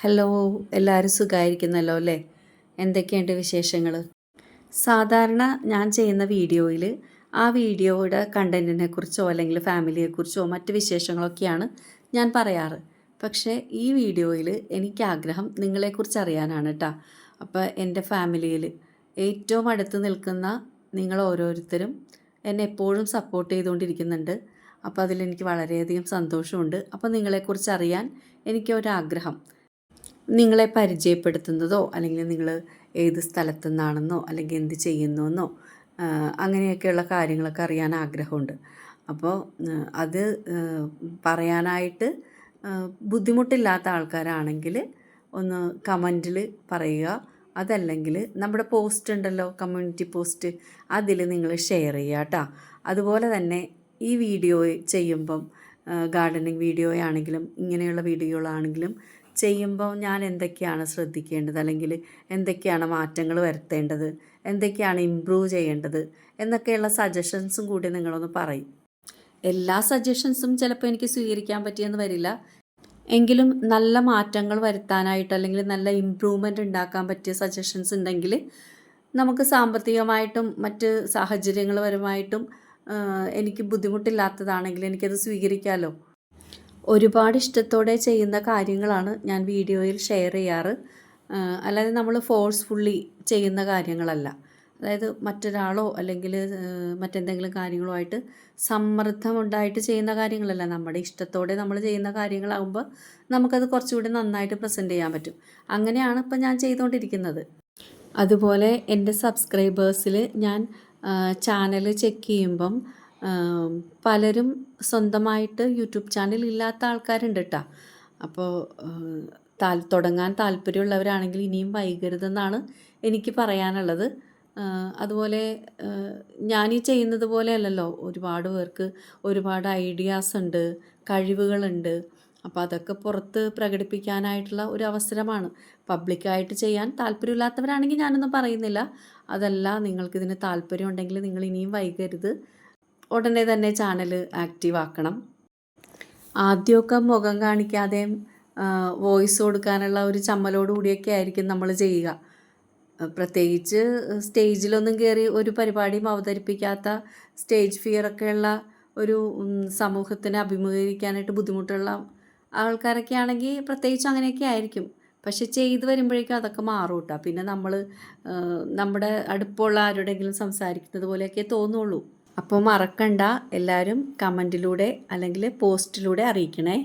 Hello എല്ലാവരും സുഖമായിരിക്കുന്നല്ലോ അല്ലേ? എന്തൊക്കെയുണ്ട് വിശേഷങ്ങൾ സാധാരണ ഞാൻ ചെയ്യുന്ന വീഡിയോയിൽ ആ വീഡിയോയുടെ കണ്ടന്റിനെ കുറിച്ചോ അല്ലെങ്കിൽ ഫാമിലിയെക്കുറിച്ചോ മറ്റ് വിശേഷങ്ങളൊക്കെയാണ് ഞാൻ പറയാറ്. പക്ഷേ ഈ വീഡിയോയിൽ എനിക്ക് ആഗ്രഹം നിങ്ങളെക്കുറിച്ച് അറിയാനാണ് കേട്ടോ അപ്പോൾ എന്റെ ഫാമിലിയിൽ ഏറ്റവും അടുത്ത് നിൽക്കുന്ന നിങ്ങൾ ഓരോരുത്തരും എന്നെ എപ്പോഴും സപ്പോർട്ട് ചെയ്തുകൊണ്ടിരിക്കുന്നുണ്ട്. അപ്പോൾ അതിലെനിക്ക് വളരെയധികം സന്തോഷമുണ്ട്. അപ്പോൾ നിങ്ങളെക്കുറിച്ച് അറിയാൻ എനിക്കൊരാഗ്രഹം. നിങ്ങളെ പരിചയപ്പെടുത്തുന്നതോ അല്ലെങ്കിൽ നിങ്ങൾ ഏത് സ്ഥലത്തു നിന്നാണെന്നോ അല്ലെങ്കിൽ എന്ത് ചെയ്യുന്നുവെന്നോ അങ്ങനെയൊക്കെയുള്ള കാര്യങ്ങളൊക്കെ അറിയാൻ ആഗ്രഹമുണ്ട്. അപ്പോൾ അത് പറയാനായിട്ട് ബുദ്ധിമുട്ടില്ലാത്ത ആൾക്കാരാണെങ്കിൽ ഒന്ന് കമന്റിൽ പറയുക. അതല്ലെങ്കിൽ നമ്മുടെ പോസ്റ്റ് ഉണ്ടല്ലോ കമ്മ്യൂണിറ്റി പോസ്റ്റ് അതിൽ നിങ്ങൾ ഷെയർ ചെയ്യുക കേട്ടോ അതുപോലെ തന്നെ ഈ വീഡിയോ ചെയ്യുമ്പം ഗാർഡനിങ് വീഡിയോ ആണെങ്കിലും ഇങ്ങനെയുള്ള വീഡിയോകളാണെങ്കിലും ചെയ്യുമ്പോൾ ഞാൻ എന്തൊക്കെയാണ് ശ്രദ്ധിക്കേണ്ടത്? അല്ലെങ്കിൽ എന്തൊക്കെയാണ് മാറ്റങ്ങൾ വരുത്തേണ്ടത്? എന്തൊക്കെയാണ് ഇമ്പ്രൂവ് ചെയ്യേണ്ടത്? എന്നൊക്കെയുള്ള സജഷൻസും കൂടി നിങ്ങളൊന്ന് പറയും. എല്ലാ സജഷൻസും ചിലപ്പോൾ എനിക്ക് സ്വീകരിക്കാൻ പറ്റിയെന്ന് വരില്ല. എങ്കിലും നല്ല മാറ്റങ്ങൾ വരുത്താനായിട്ട് അല്ലെങ്കിൽ നല്ല ഇമ്പ്രൂവ്മെന്റ് ഉണ്ടാക്കാൻ പറ്റിയ സജഷൻസ് ഉണ്ടെങ്കിൽ നമുക്ക് സാമ്പത്തികമായിട്ടും മറ്റ് സാഹചര്യങ്ങൾ പരമായിട്ടും എനിക്ക് ബുദ്ധിമുട്ടില്ലാത്തതാണെങ്കിൽ എനിക്കത് സ്വീകരിക്കാമല്ലോ ഒരുപാട് ഇഷ്ടത്തോടെ ചെയ്യുന്ന കാര്യങ്ങളാണ് ഞാൻ വീഡിയോയിൽ ഷെയർ ചെയ്യാറ്. അല്ലാതെ നമ്മൾ ഫോഴ്സ്ഫുള്ളി ചെയ്യുന്ന കാര്യങ്ങളല്ല. അതായത് മറ്റൊരാളോ അല്ലെങ്കിൽ മറ്റെന്തെങ്കിലും കാര്യങ്ങളോ ആയിട്ട് സമ്മർദ്ദമുണ്ടായിട്ട് ചെയ്യുന്ന കാര്യങ്ങളല്ല. നമ്മുടെ ഇഷ്ടത്തോടെ നമ്മൾ ചെയ്യുന്ന കാര്യങ്ങളാകുമ്പോൾ നമുക്കത് കുറച്ചുകൂടി നന്നായിട്ട് പ്രസന്റ് ചെയ്യാൻ പറ്റും. അങ്ങനെയാണ് ഇപ്പം ഞാൻ ചെയ്തുകൊണ്ടിരിക്കുന്നത്. അതുപോലെ എന്റെ സബ്സ്ക്രൈബേഴ്സിൽ ഞാൻ ചാനൽ ചെക്ക് ചെയ്യുമ്പം പലരും സ്വന്തമായിട്ട് യൂട്യൂബ് ചാനൽ ഇല്ലാത്ത ആൾക്കാരുണ്ട് കേട്ടോ അപ്പോൾ താൽ തുടങ്ങാൻ താല്പര്യമുള്ളവരാണെങ്കിൽ ഇനിയും വൈകരുതെന്നാണ് എനിക്ക് പറയാനുള്ളത്. അതുപോലെ ഞാൻ ഈ ചെയ്യുന്നത് പോലെ അല്ലല്ലോ ഒരുപാട് പേർക്ക് ഒരുപാട് ഐഡിയാസ് ഉണ്ട് കഴിവുകളുണ്ട്. അപ്പോൾ അതൊക്കെ പുറത്ത് പ്രകടിപ്പിക്കാനായിട്ടുള്ള ഒരു അവസരമാണ്. പബ്ലിക്കായിട്ട് ചെയ്യാൻ താല്പര്യമില്ലാത്തവരാണെങ്കിൽ ഞാനൊന്നും പറയുന്നില്ല. അതല്ല നിങ്ങൾക്കിതിന് താല്പര്യമുണ്ടെങ്കിൽ നിങ്ങൾ ഇനിയും വൈകരുത്. ഉടനെ തന്നെ ചാനൽ ആക്റ്റീവ് ആക്കണം. ആദ്യമൊക്കെ മുഖം കാണിക്കാതെ വോയിസ് കൊടുക്കാനുള്ള ഒരു ചമ്മലോട് കൂടിയൊക്കെ ആയിരിക്കും നമ്മൾ ചെയ്യുക. പ്രത്യേകിച്ച് സ്റ്റേജിലൊന്നും കയറി ഒരു പരിപാടിയും അവതരിപ്പിക്കാത്ത സ്റ്റേജ് ഫിയറൊക്കെയുള്ള ഒരു സമൂഹത്തിനെ അഭിമുഖീകരിക്കാനായിട്ട് ബുദ്ധിമുട്ടുള്ള ആൾക്കാരൊക്കെ ആണെങ്കിൽ പ്രത്യേകിച്ച് അങ്ങനെയൊക്കെ ആയിരിക്കും. പക്ഷെ ചെയ്തു വരുമ്പോഴേക്കും അതൊക്കെ മാറും കേട്ടോ പിന്നെ നമ്മൾ നമ്മുടെ അടുപ്പുള്ള ആരോടെങ്കിലും സംസാരിക്കുന്നത് പോലെയൊക്കെ തോന്നുള്ളൂ. അപ്പോൾ മറക്കണ്ട എല്ലാവരും കമന്റിലൂടെ അല്ലെങ്കിൽ പോസ്റ്റിലൂടെ അറിയിക്കണേ.